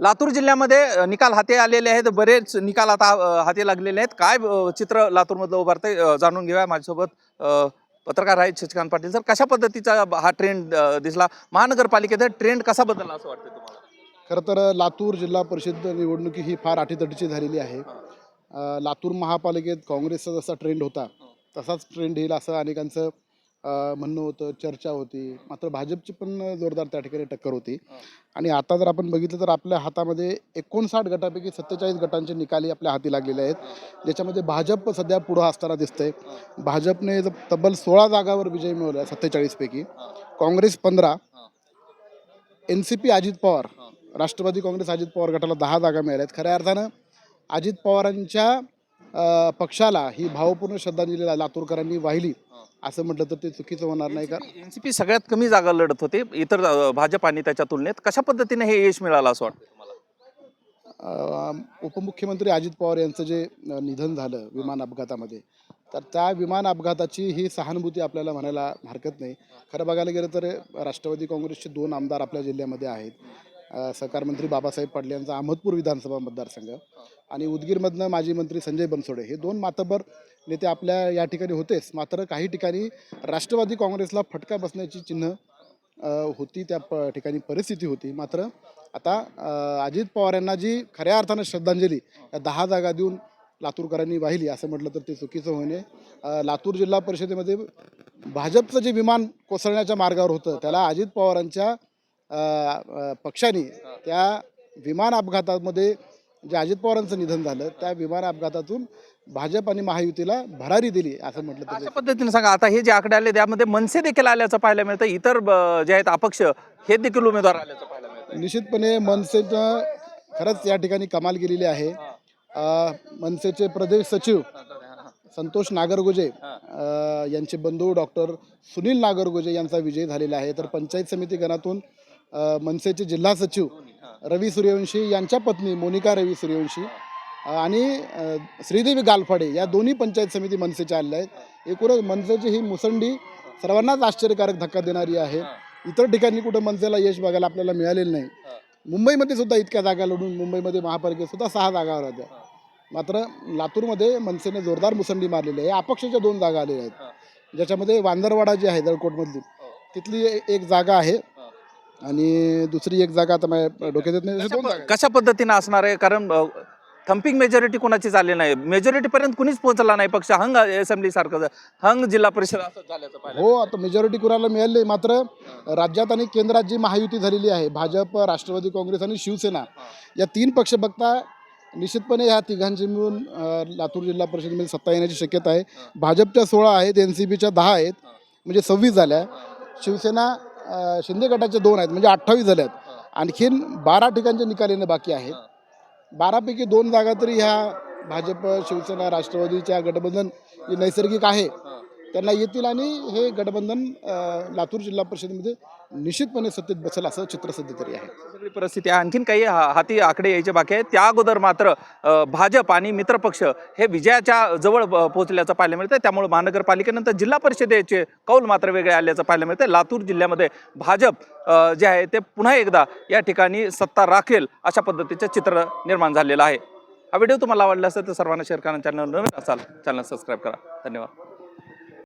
लातूर जिल्ह्यामध्ये निकाल हाती आलेले आहेत. बरेच निकाल आता हाती लागलेले आहेत. काय चित्र लातूरमधलं उभारतंय अ, जाणून घेऊया माझ्यासोबत पत्रकार आहेत शशिकांत पाटील सर. कशा पद्धतीचा हा ट्रेंड दिसला? महानगरपालिकेचा ट्रेंड कसा बदलला असं वाटतं तुम्हाला? खरं तर लातूर जिल्हा परिषद निवडणुकी ही फार अटीतटीची झालेली आहे. लातूर महापालिकेत काँग्रेसचा जसा ट्रेंड होता तसाच ट्रेंड येईल असं अनेकांचं म्हणणं होतं चर्चा होती. मात्र भाजपची पण जोरदार त्या ठिकाणी टक्कर होती. आणि आता जर आपण बघितलं तर आपल्या हातामध्ये एकोणसाठ गटापैकी सत्तेचाळीस गटांचे निकाली आपल्या हाती लागलेले आहेत. ज्याच्यामध्ये भाजप सध्या पुढं असताना दिसतंय. भाजपने तब्बल सोळा जागावर विजय मिळवला पैकी. काँग्रेस पंधरा. N C P Ajit Pawar. Rashtrawadi Congress Ajit Pawar गटाला दहा जागा मिळाल्या आहेत. खऱ्या अर्थानं अजित पवारांच्या पक्षाला ही भावपूर्ण श्रद्धांजली लातूरकरांनी वाहिली. असं म्हटलं तर ते चुकीचं होणार नाही का? एनसीपी सगळ्यात कमी जागा लढत होते. इतर भाजप आणि त्याच्या तुलनेत कशा पद्धतीने हे यश मिळालं असं वाटतं उपमुख्यमंत्री अजित पवार यांचं जे निधन झालं विमान अपघातामध्ये तर त्या विमान अपघाताची ही सहानुभूती आपल्याला म्हणायला हरकत नाही. खरं बघायला गेलं तर राष्ट्रवादी काँग्रेसचे दोन आमदार आपल्या जिल्ह्यामध्ये आहेत. सहकारमंत्री बाबासाहेब पाटील यांचा अहमदपूर विधानसभा मतदारसंघ आणि उदगीरमधनं माजी मंत्री संजय बनसोडे हे दोन मातबर नेते आपल्या या ठिकाणी होतेच. मात्र काही ठिकाणी राष्ट्रवादी काँग्रेसला फटका बसण्याची चिन्ह होती त्या प ठिकाणी परिस्थिती होती. मात्र आता अजित पवार यांना जी खऱ्या अर्थानं श्रद्धांजली या दहा जागा देऊन लातूरकरांनी वाहिली असं म्हटलं तर ते चुकीचं होणे लातूर जिल्हा परिषदेमध्ये भाजपचं जे विमान कोसळण्याच्या मार्गावर होतं त्याला अजित पवारांच्या पक्षाने त्या विमान अपघातामध्ये जे अजित पवारांचं निधन झालं त्या विमान अपघातातून भाजप आणि महायुतीला भरारी दिली असं म्हटलं अशा पद्धतीने सांगा आता हे जे आकडे आले त्यामध्ये मनसे देखील आल्याचं पाहायला मिळतं. इतर जे आहेत अपक्ष हे देखील उमेदवार आल्याचं पाहायला मिळतं. निश्चितपणे मनसेनं खरंच या ठिकाणी कमाल केलेली आहे. मनसेचे प्रदेश सचिव संतोष नागरगोजे यांचे बंधू डॉक्टर सुनील नागरगोजे यांचा विजय झालेला आहे. तर पंचायत समिती गणातून मनसेचे जिल्हा सचिव रवी सूर्यवंशी यांच्या पत्नी मोनिका रवी सूर्यवंशी आणि श्रीदेवी गालफाडे या दोन्ही पंचायत समिती मनसेच्या आलेल्या आहेत. एकूणच मनसेची ही मुसंडी सर्वांनाच आश्चर्यकारक धक्का देणारी आहे. इतर ठिकाणी कुठं मनसेला यश बघायला आपल्याला मिळालेलं नाही. मुंबईमध्ये सुद्धा इतक्या जागा लढून मुंबईमध्ये महापालिकेत सुद्धा सहा जागावर होत्या. मात्र लातूरमध्ये मनसेने जोरदार मुसंडी मारलेली आहे. अपक्षाच्या दोन जागा आलेल्या आहेत. ज्याच्यामध्ये वांदरवाडा जी आहे दळकोटमधली तिथली एक जागा आहे. आणि दुसरी एक जागा आता माझ्या डोक्यात येत नाही अशा दोन जागा आहेत. कशा पद्धतीने असणार आहे? कारण थम्पिंग मेजॉरिटी कोणाची झाली नाही? मेजॉरिटी पर्यंत कुणीच पोहोचला नाही. पक्ष हंग असेंब्ली सारखं हंग जिल्हा परिषद असं झाल्याचं पाहिलं. हो आता मेजॉरिटी कुणाला मिळाली मात्र राज्यात आणि केंद्रात जी महायुती झालेली आहे भाजप राष्ट्रवादी काँग्रेस आणि शिवसेना या तीन पक्ष बघता निश्चितपणे ह्या तिघांची मिळून अ, लातूर जिल्हा परिषदेमध्ये सत्ता येण्याची शक्यता आहे. भाजपच्या सोळा आहेत एन सी बीच्या दहा आहेत. म्हणजे सव्वीस झाल्या. शिवसेना शिंदे गटाच्या दोन आहेत म्हणजे अठ्ठावीस झाल्यात आणखीन बारा ठिकाणचे निकाल येणं बाकी आहेत. बारापैकी दोन जागा तरी ह्या भाजप शिवसेना राष्ट्रवादीच्या गठबंधन जे नैसर्गिक आहे. त्यांना येतील आणि हे गठबंधन लातूर जिल्हा परिषदेमध्ये निश्चितपणे सत्तेत बसेल असं चित्र सध्या तरी आहे. सगळी परिस्थिती आहे. आणखीन काही हा- हाती आकडे यायचे बाकी आहेत. त्या अगोदर मात्र भाजप आणि मित्रपक्ष हे विजयाच्या जवळ पोहोचल्याचं पाहायला मिळतं त्यामुळे महानगरपालिकेनंतर जिल्हा परिषदेचे कौल मात्र वेगळे आल्याचं पाहायला मिळतं लातूर जिल्ह्यामध्ये भाजप जे आहे ते पुन्हा एकदा या ठिकाणी सत्ता राखेल अशा पद्धतीचं चित्र निर्माण झालेलं आहे. हा व्हिडिओ तुम्हाला आवडला असेल तर सर्वांना शेअर करा चॅनल नवीन असाल चॅनल सबस्क्राईब करा. धन्यवाद.